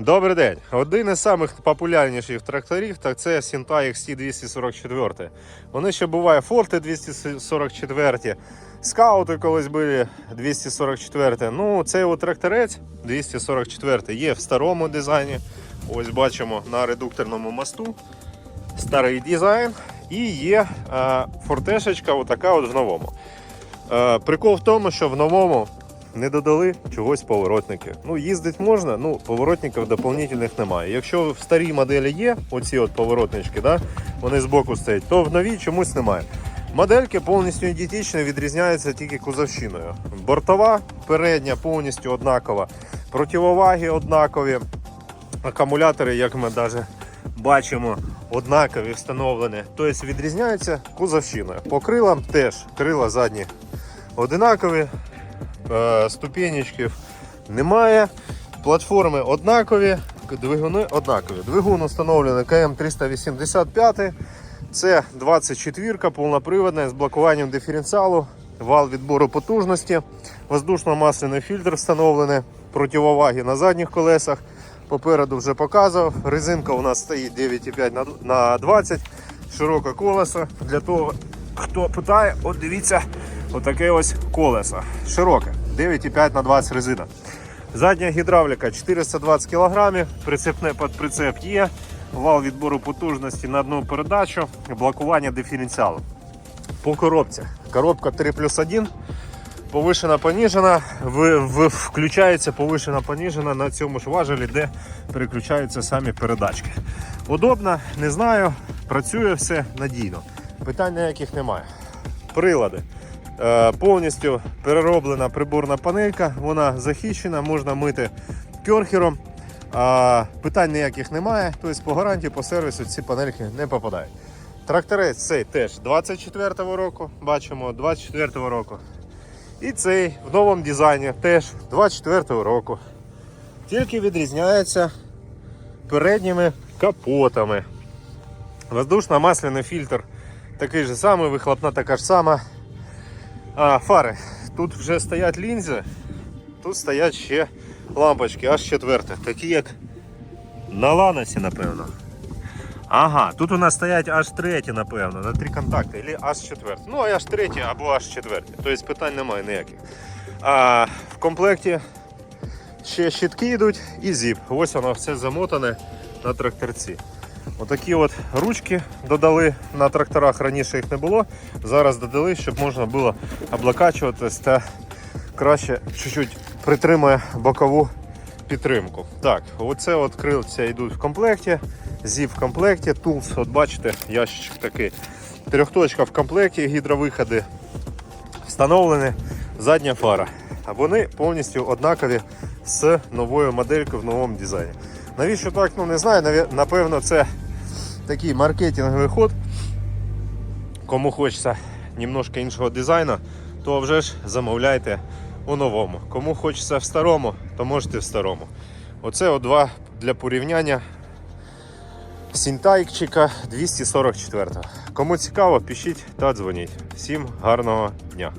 Добрий день. Один із самих популярніших тракторів так це Sinta XT 244. Вони ще буває Forte 244, скаути колись були 244. Ну, цей от тракторець 244 є в старому дизайні. Ось бачимо на редукторному мосту. Старий дизайн. І є е, фортешечка, отака от в новому. Е, прикол в тому, що в новому не додали чогось поворотники. Ну, їздить можна, ну поворотників доповнительних немає. Якщо в старій моделі є оці от поворотнички, да, вони збоку стоять, то в новій чомусь немає. Модельки повністю ідентичні, відрізняються тільки кузовщиною. Бортова, передня повністю однакова, противоваги однакові, акумулятори, як ми навіть бачимо, однакові встановлені. Тобто відрізняються кузовщиною. По крилам теж крила задні одинакові, е, ступенечків немає. Платформи однакові, двигуни однакові. Двигун встановлений КМ385. Це 24 повноприводна з блокуванням диференціалу, вал відбору потужності, воздушно-масляний фільтр встановлений, противоваги на задніх колесах. Попереду вже показував. Резинка у нас стоїть 9,5 на- на 20, широке колесо. Для того, хто питає, от дивіться, отаке ось колесо. Широке, 9,5 на 20 резина. Задня гідравліка 420 кг, прицепне під прицеп є, вал відбору потужності на одну передачу, блокування диференціалу. По коробці. Коробка 3 плюс 1. Повишена, поніжена, включається повишена, поніжена на цьому ж важелі, де переключаються самі передачки. Удобно, не знаю, працює все надійно. Питань ніяких немає. Прилади. Е, повністю перероблена приборна панелька, вона захищена, можна мити керхером. Питань ніяких немає, тобто по гарантії, по сервісу ці панельки не попадають. Тракторець цей теж 24-го року, бачимо, 24-го року. І цей в новому дизайні теж 24-го року. Тільки відрізняється передніми капотами. Воздушно-масляний фільтр такий же самий, вихлопна така ж сама. А, фари. Тут вже стоять лінзи, тут стоять ще лампочки, аж четверте, такі як на ланосі, напевно. Ага, тут у нас стоять аж треті, напевно, на три контакти, або аж четверті. Ну, аж треті або аж четверті. Тобто питань немає ніяких. А в комплекті ще щитки йдуть і зіп. Ось воно все замотане на тракторці. Отакі от ручки додали на тракторах, раніше їх не було. Зараз додали, щоб можна було облокачуватись та краще чуть-чуть притримує бокову підтримку. Так, оце от крильця йдуть в комплекті, зіп в комплекті, тулс, от бачите, ящичок такий. Трьохточка в комплекті, гідровиходи встановлені, задня фара. Вони повністю однакові з новою моделькою в новому дизайні. Навіщо так? Ну не знаю. Напевно, це такий маркетинговий ход. Кому хочеться немножко іншого дизайну, то вже ж замовляйте у новому. Кому хочеться в старому, то можете в старому. Оце о два для порівняння Сінтайкчика 244. Кому цікаво, пишіть та дзвоніть. Всім гарного дня!